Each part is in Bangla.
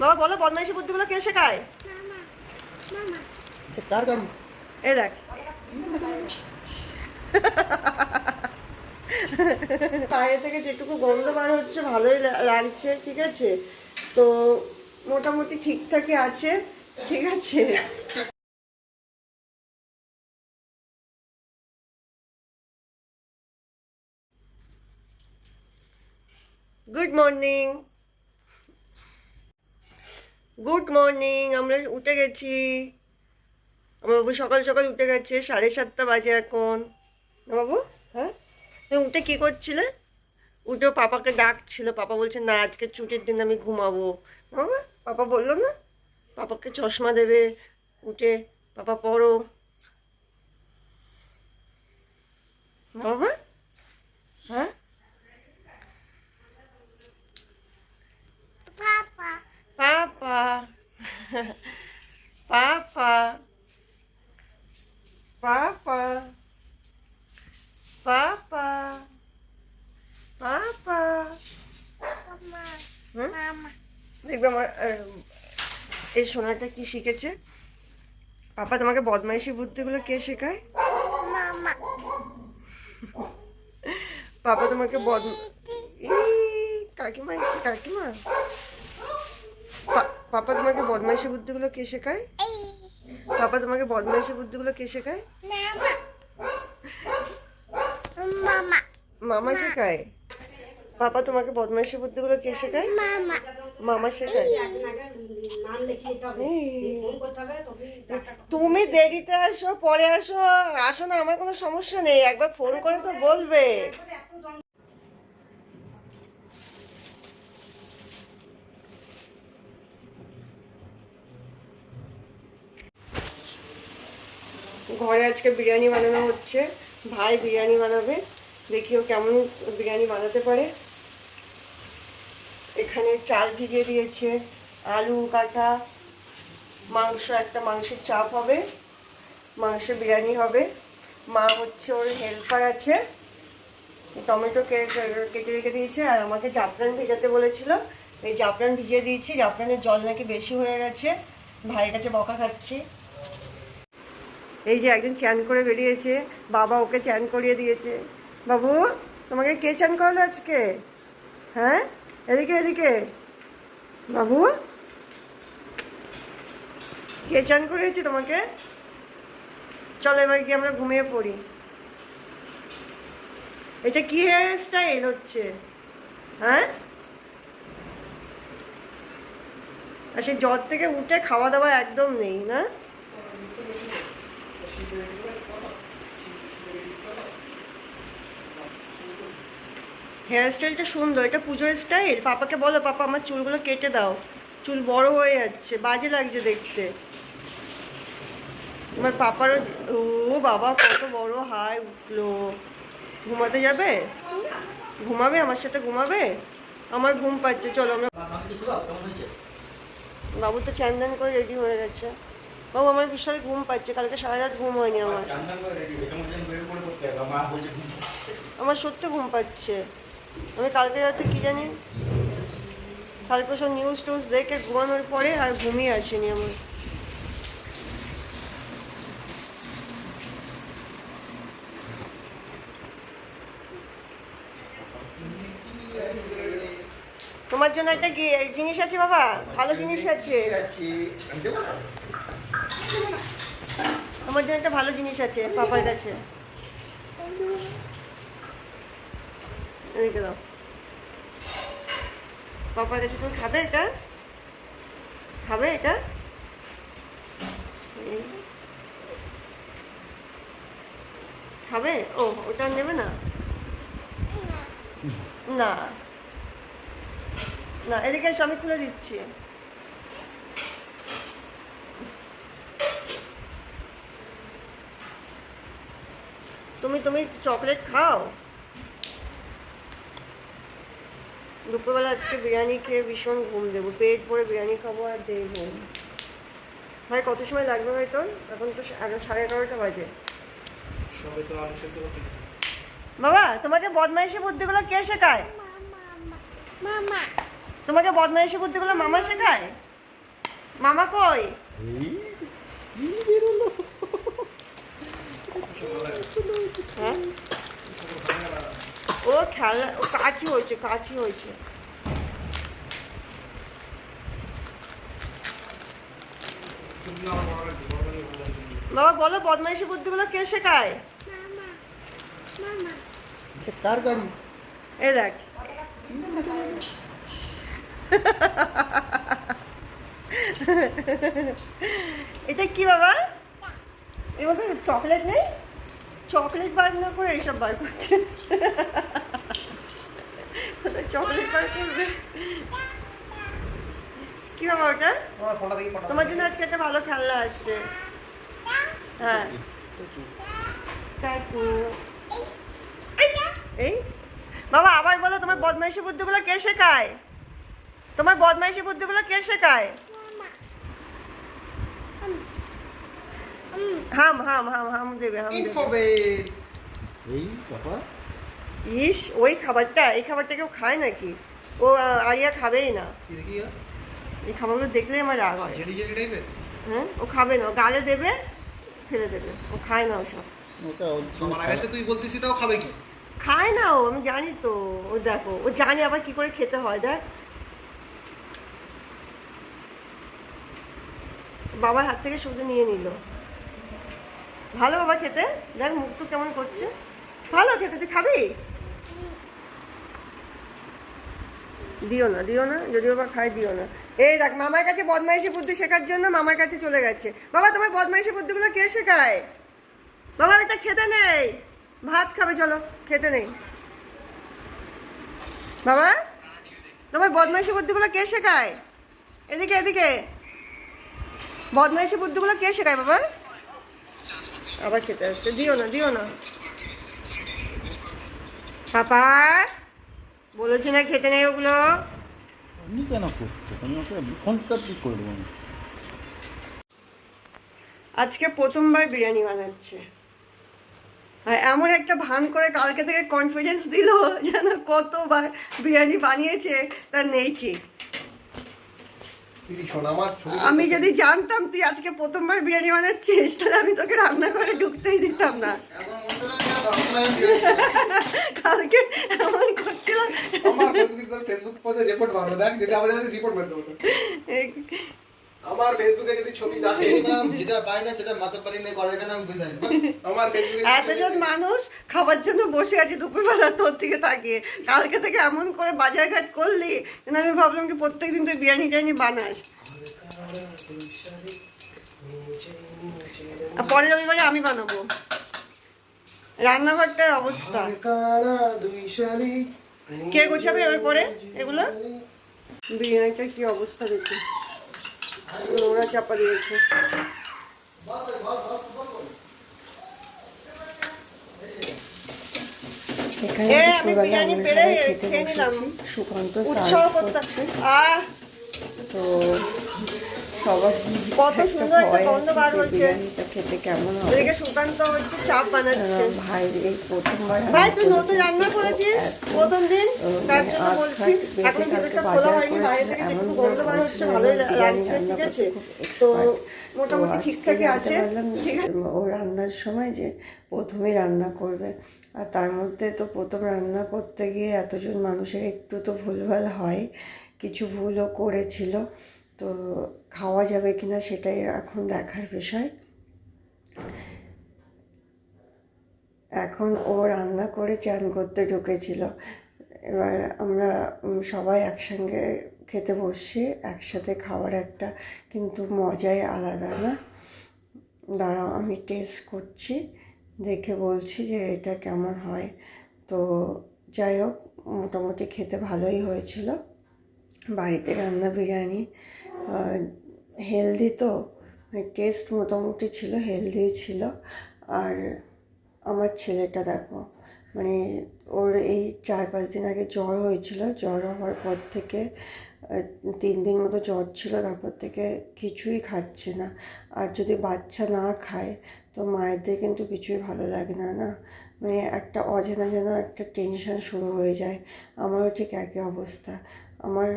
বাবা বলো বদমাইশি বুদ্ধিগুলো কে শেখায়? কার এ দেখ। বাইরে থেকে যেটুকু গন্ধ বার হচ্ছে ভালোই লাগছে ঠিক আছে? তো মোটামুটি ঠিকঠাকই আছে ঠিক আছে? Good morning. গুড মর্নিং আমরা উঠে গেছি। আমার বাবু সকাল সকাল উঠে গেছে সাড়ে সাতটা বাজে এখন। না বাবু? হ্যাঁ? তুমি উঠে কী করছিলে? উঠে পাপাকে ডাকছিল পাপা বলছে না আজকে ছুটির দিন আমি ঘুমাবো। না বাবা পাপা বলল না? পাপাকে চশমা দেবে উঠে পাপা পড়ো। বাবা? হ্যাঁ? Papa. Papa. Papa. Papa. Papa. হুম? দেখবে আমার এই সোনাটা কি শিখেছে পাপা তোমাকে বদমাইশি বুদ্ধিগুলো কে শেখায় পাপা তোমাকে বদ কাকিমা কাকিমা পাপা তোমাকে বদমাইশি বুদ্ধিগুলো কে শেখায়? পাপা তোমাকে বদমাইশি বুদ্ধিগুলো কে শেখায়? মামা। শেখায়? পাপা তোমাকে বদমাইশি বুদ্ধিগুলো কে শেখায়? মামা। শেখায়? তুমি দেরিতে আসো পরে আসো। আসো না আমার কোনো সমস্যা নেই। একবার ফোন করে তো বলবে। ঘরে আজকে বিরিয়ানি বানানো হচ্ছে। ভাই বিরিয়ানি বানাবে। দেখিও কেমন বিরিয়ানি বানাতে পারে। এখানে চাল ভিজিয়ে দিয়েছে। আলু, কাটা, মাংস, একটা মাংসের চাপ হবে। মাংসের বিরিয়ানি হবে। মা হচ্ছে ওর হেল্পার আছে। টমেটো কেটে রেখে দিয়েছে। আর আমাকে জাফরান ভেজাতে বলেছিল। এই জাফরান ভিজিয়ে দিয়েছি। জাফরানের জল নাকি বেশি হয়ে গেছে। ভাইয়ের কাছে বকা খাচ্ছি। এই যে একজন চ্যান করে বেরিয়েছে, বাবা ওকে চ্যান করিয়ে দিয়েছে। বাবু, তোমাকে কে চ্যান করালো আজকে? হ্যাঁ? এদিকে এদিকে। বাবু? কে চান করিয়েছে তোমাকে? চলো এবার কি আমরা ঘুমিয়ে পড়ি। এটা কি হেয়ার স্টাইল হচ্ছে? হ্যাঁ? আর সেই জ্বর থেকে উঠে খাওয়া দাওয়া একদম নেই, না? হেয়ার স্টাইলটা সুন্দর এটা পুজোর স্টাইল। পাপাকে বলো পাপা আমার চুলগুলো কেটে দাও। চুল বড় হয়ে যাচ্ছে বাজে লাগছে দেখতে। আমার পাপারও ও বাবা কত বড় হাই উঠল। ঘুমাতে যাবে? ঘুমাবে? আমার সাথে ঘুমাবে? আমার ঘুম পাচ্ছে চলো আমরা বাবু তো চ্যান্দান করে রেডি হয়ে গেছে। বাবু আমার বিশাল ঘুম পাচ্ছে কালকে সারা রাত ঘুম হয়নি আমার। আমার সত্যি ঘুম পাচ্ছে। আমি কালকে রাতে কি জানি? কালকে সব নিউজ টিউজ দেখে ঘুমানোর পরে আর ঘুমিয়ে আসেনি আমার তোমার জন্য একটা জিনিস আছে বাবা? ভালো জিনিস আছে। তোমার জন্য একটা ভালো জিনিস আছে পাপার কাছে। এদিকে দাও। পাপার কাছে তুমি খাবে এটা? খাবে এটা? খাবে? ও ওটা নেবে না? না। না এদিকে এসো, আমি খুলে দিচ্ছি। তুমি তুমি চকলেট খাও? দুপুরবেলা আজকে বিরিয়ানি খেয়ে ভীষণ ঘুম দেবো। পেট ভরে বিরিয়ানি খাব আর দেই ঘুম ভাই কত সময় লাগবে ভাই তোর? এখন তো এখন সাড়ে এগারোটা বাজে। বাবা তোমাকে বদমাইশি বুদ্ধিগুলো কে শেখায়? তোমাকে বদমাইশি বুদ্ধিগুলো মামা শেখায়? মামা কই? হ্যাঁ? ও খেলা ও কাচি হয়েছে কাচি হয়েছে। বাবা বলো বদমাইশি বুদ্ধিগুলো কে শেখায়? কার গাড়ি? এই দেখ। এটা কি বাবা? এর মধ্যে চকলেট নেই? চকলেট বার না করে এইসব বার করছে। চকলেট বার করবে? কি বাবা ওটা? তোমার জন্য আজকে একটা ভালো খেলনা আসছে। হ্যাঁ। কাকু এই। বাবা আবার বলো তোমার বদমাইশি বুদ্ধিগুলো কে শেখায়? তোমার বদমাইশি বুদ্ধিগুলো কে শেখায়? হাম হাম হাম হাম দেবে হাম দেবে। এই বাবা। ইস ওই খাবারটা এই খাবারটা কেউ খায় নাকি? ও আরিয়া খাবেই না। এই খাবারগুলো দেখলেই আমার রাগ হয়। জেলি জেলি টাইপের হ্যাঁ ও খাবে না গালে দেবে ফেলে দেবে ও খায় না ওসব। তুই বলতিস তাও খাবে কি? খায় না ও আমি জানি তো ও দেখো ও জানে আবার কি করে খেতে হয় দেখ। বাবার হাত থেকে শুধু নিয়ে নিল। ভালো বাবা খেতে? দেখ, মুখটু কেমন করছে। ভালো খেতে, তুই খাবি? দিও না দিও না, যদি বাবা খায় দিও না। এই দেখ, মামার কাছে বদমাইশি বুদ্ধি শেখার জন্য মামার কাছে চলে গেছে। বাবা, তোমার বদমাইশি বুদ্ধিগুলো কে শেখায়? বাবা, এটা খেতে নেই। ভাত খাবে, চলো, খেতে নেই। বাবা, তোমার বদমাইশি বুদ্ধিগুলো কে শেখায়? এদিকে এদিকে। বদমাইশি বুদ্ধিগুলো কে শেখায়, বাবা? আবার খেতে আসছে। দিও না দিও না। পাপা বলেছি না খেতে নেই ওগুলো। আপনি কেন করছ? তুমি ওকে ফোনটা ঠিক করে দেবো আজকে প্রথমবার বিরিয়ানি বানাচ্ছে। আর এমন একটা ভান করে কালকে থেকে কনফিডেন্স দিল যেন কতবার বিরিয়ানি বানিয়েছে তার নেই ঠিক দিদি শোন আমার ছবি আমি যদি জানতাম তুই আজকে প্রথমবার বিরিয়ানি বানাচ্ছিস তাহলে আমি তোকে রান্না করে ঢুকতেই দিতাম না। কালকে এমন করছিলাম। আমার ফেসবুক পোস্টে রিপোর্ট ভালো দেখ যেটা আমাদের রিপোর্ট মারতে হতো আমার ফেসবুকে যদি ছবি দেখে। যেটা পাই না সেটা মাথা পারি না করার কেন আমি বুঝাই আমার ফেসবুকে এতজন মানুষ খাবার জন্য বসে আছে দুপুরবেলা তোর দিকে তাকিয়ে কালকে থেকে এমন করে বাজার ঘাট করলি যেন আমি ভাবলাম কি প্রত্যেকদিন তুই বিরিয়ানি টিরিয়ানি বানাস। আর পরের রবিবারে আমি বানাবো। রান্নাঘরটার অবস্থা। কে গোছাবে এবার পরে? এগুলো? বিরিয়ানিটার কি অবস্থা দেখি। চাপা দিয়েছে। সুকান্ত সার্ভ করছে আহ! তো সবার কত সুন্দর একটা গন্ধ বার যে বিরিয়ানিটা খেতে কেমন হবে। ওদিকে সুকান্ত হচ্ছে চাপ বানাচ্ছে। ভাই এই প্রথমবার ভাই তুই নতুন রান্না করেছিস? প্রথম দিন? ও, তার মানে জন্য বলছি এখন ভিতরটা খোলা হয়নি বাইরে থেকে একটু গন্ধ বার হচ্ছে ভালোই লাগছে ঠিক আছে। তো মোটামুটি ঠিকঠাকই আছে পারলাম ঠিক আছে। যে ও রান্নার সময় যে প্রথমে রান্না করবে আর তার মধ্যে তো প্রথম রান্না করতে গিয়ে এতজন মানুষের একটু তো ভুলভাল হয় কিছু ভুলও করেছিল। তো খাওয়া যাবে কি না সেটাই এখন দেখার বিষয়। এখন ও রান্না করে চান করতে ঢুকেছিল। এবার আমরা সবাই একসঙ্গে খেতে বসছি, একসাথে খাওয়ার একটা কিন্তু মজাই আলাদা না। দাঁড়াও, আমি টেস্ট করছি, দেখে বলছি যে এটা কেমন হয়। তো যাই হোক, মোটামুটি খেতে ভালোই হয়েছিল। বাড়িতে রান্না বিরিয়ানি হেলদি তো টেস্ট মোটামুটি ছিল হেলদি ছিল। আর আমার ছেলেটা দেখো মানে ওর এই চার পাঁচ দিন আগে জ্বর হয়েছিল। জ্বর হওয়ার পর থেকে তিন দিন মতো জ্বর ছিল, তারপর থেকে কিছুই খাচ্ছে না। আর যদি বাচ্চা না খায়, তো মায়েদের কিন্তু কিছুই ভালো লাগে না না? মানে একটা অজানা যেন একটা টেনশন শুরু হয়ে যায়। আমারও ঠিক একই অবস্থা। আমার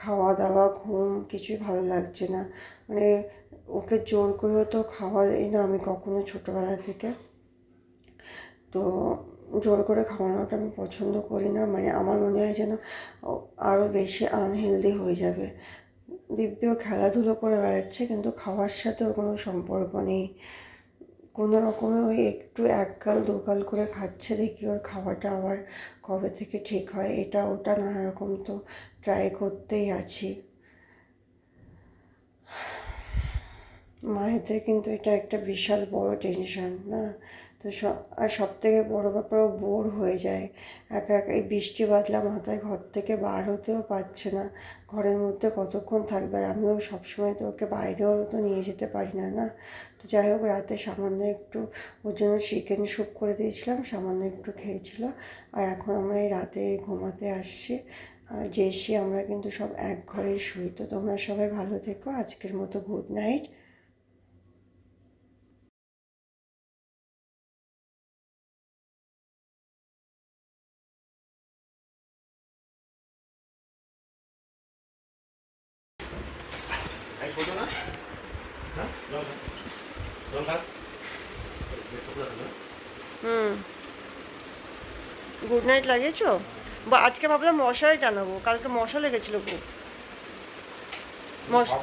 খাওয়া দাওয়া ঘুম কিছুই ভালো লাগছে না। মানে ওকে জোর করেও তো খাওয়া দিই না আমি কখনো ছোটোবেলা থেকে। তো জোর করে খাওয়ানোটা আমি পছন্দ করি না। মানে আমার মনে হয় যেন আরও বেশি আনহেলদি হয়ে যাবে। দিব্যও খেলাধুলো করে বেড়াচ্ছে, কিন্তু খাওয়ার সাথে ওর কোনো সম্পর্ক নেই। কোনো রকমে ওই একটু একগাল, দুগাল করে খাচ্ছে দেখি ওর খাওয়াটা আবার কবে থেকে ঠিক হয়, এটা ওটা নানা রকম তো ট্রাই করতেই আছি। মায়েদের কিন্তু এটা একটা বিশাল বড় টেনশন না? তো স- আর সব থেকে বড়ো ব্যাপার ও বোর হয়ে যায়। একা একা এই বৃষ্টি বাদলা মাথায় ঘর থেকে বার হতেও পারছে না। ঘরের মধ্যে কতক্ষণ থাকবে? আর আমিও সবসময় তো ওকে বাইরেও তো নিয়ে যেতে পারি না না? তো যাই হোক, রাতে সামান্য একটু ওর জন্য চিকেন স্যুপ করে দিয়েছিলাম, সামান্য একটু খেয়েছিল। আর এখন আমরা এই রাতে ঘুমাতে আসছি। যে আমরা কিন্তু সব এক ঘরেই শুই। তো তোমরা সবাই ভালো থেকো। আজকের মতো গুড নাইট। হুম। গুড নাইট লাগিয়েছো? বা আজকে ভাবলাম মশাই টানাবো কালকে মশা লেগেছিল খুব। মশা